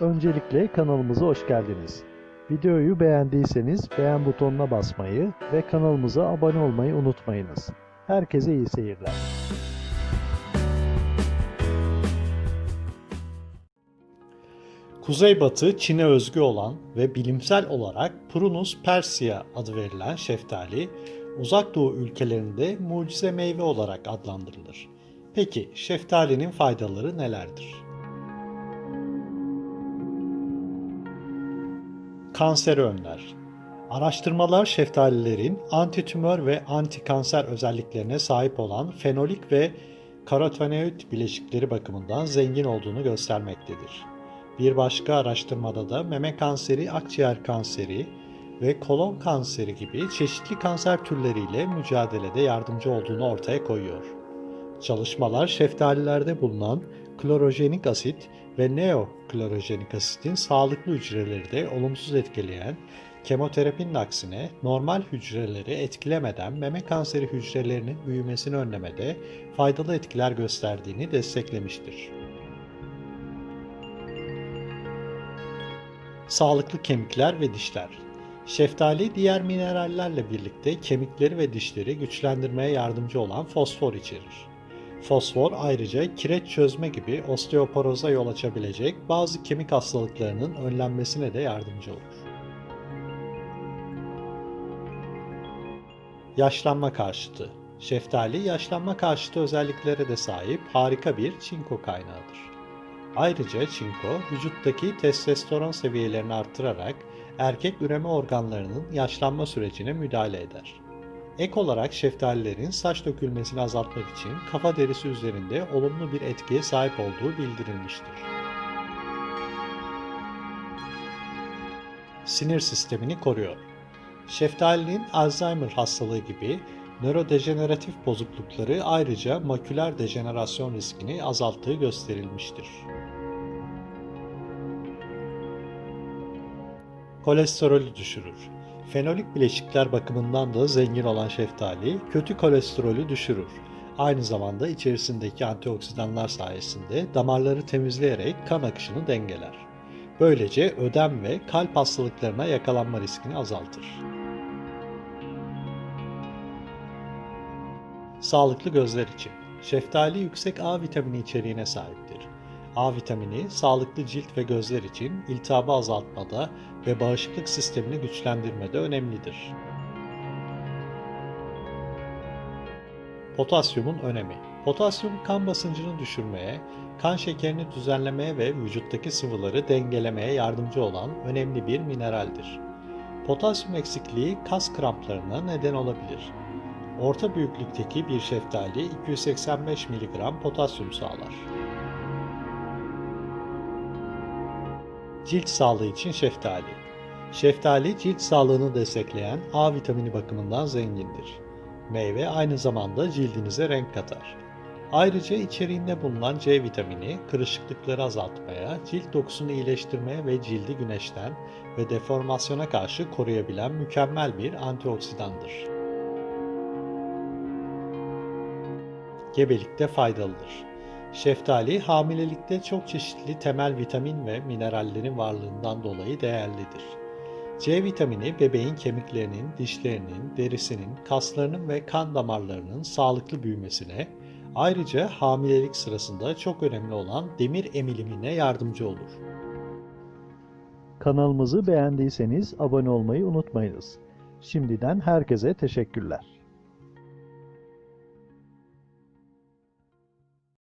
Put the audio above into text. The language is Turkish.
Öncelikle kanalımıza hoş geldiniz. Videoyu beğendiyseniz beğen butonuna basmayı ve kanalımıza abone olmayı unutmayınız. Herkese iyi seyirler. Kuzeybatı Çin'e özgü olan ve bilimsel olarak Prunus persea adı verilen şeftali, uzak doğu ülkelerinde mucize meyve olarak adlandırılır. Peki şeftalinin faydaları nelerdir? Kanseri önler. Araştırmalar şeftalilerin antitümör ve antikanser özelliklerine sahip olan fenolik ve karotenoid bileşikleri bakımından zengin olduğunu göstermektedir. Bir başka araştırmada da meme kanseri, akciğer kanseri ve kolon kanseri gibi çeşitli kanser türleriyle mücadelede yardımcı olduğunu ortaya koyuyor. Çalışmalar şeftalilerde bulunan klorojenik asit ve neoklorojenik asitin sağlıklı hücreleri de olumsuz etkileyen, kemoterapinin aksine normal hücreleri etkilemeden meme kanseri hücrelerinin büyümesini önlemede faydalı etkiler gösterdiğini desteklemiştir. Sağlıklı kemikler ve dişler. Şeftali diğer minerallerle birlikte kemikleri ve dişleri güçlendirmeye yardımcı olan fosfor içerir. Fosfor ayrıca kireç çözme gibi osteoporoza yol açabilecek bazı kemik hastalıklarının önlenmesine de yardımcı olur. Yaşlanma karşıtı. Şeftali yaşlanma karşıtı özelliklere de sahip harika bir çinko kaynağıdır. Ayrıca çinko vücuttaki testosteron seviyelerini artırarak erkek üreme organlarının yaşlanma sürecine müdahale eder. Ek olarak şeftalilerin saç dökülmesini azaltmak için kafa derisi üzerinde olumlu bir etkiye sahip olduğu bildirilmiştir. Sinir sistemini koruyor. Şeftalinin Alzheimer hastalığı gibi nörodejeneratif bozuklukları ayrıca maküler dejenerasyon riskini azalttığı gösterilmiştir. Kolesterolü düşürür. Fenolik bileşikler bakımından da zengin olan şeftali kötü kolesterolü düşürür. Aynı zamanda içerisindeki antioksidanlar sayesinde damarları temizleyerek kan akışını dengeler. Böylece ödem ve kalp hastalıklarına yakalanma riskini azaltır. Sağlıklı gözler için. Şeftali yüksek A vitamini içeriğine sahiptir. A vitamini sağlıklı cilt ve gözler için iltihabı azaltmada ve bağışıklık sistemini güçlendirmede önemlidir. Potasyumun önemi. Potasyum kan basıncını düşürmeye, kan şekerini düzenlemeye ve vücuttaki sıvıları dengelemeye yardımcı olan önemli bir mineraldir. Potasyum eksikliği kas kramplarına neden olabilir. Orta büyüklükteki bir şeftali 285 mg potasyum sağlar. Cilt sağlığı için şeftali. Şeftali cilt sağlığını destekleyen A vitamini bakımından zengindir. Meyve aynı zamanda cildinize renk katar. Ayrıca içeriğinde bulunan C vitamini kırışıklıkları azaltmaya, cilt dokusunu iyileştirmeye ve cildi güneşten ve deformasyona karşı koruyabilen mükemmel bir antioksidandır. Gebelikte faydalıdır. Şeftali hamilelikte çok çeşitli temel vitamin ve minerallerin varlığından dolayı değerlidir. C vitamini bebeğin kemiklerinin, dişlerinin, derisinin, kaslarının ve kan damarlarının sağlıklı büyümesine, ayrıca hamilelik sırasında çok önemli olan demir emilimine yardımcı olur. Kanalımızı beğendiyseniz abone olmayı unutmayınız. Şimdiden herkese teşekkürler.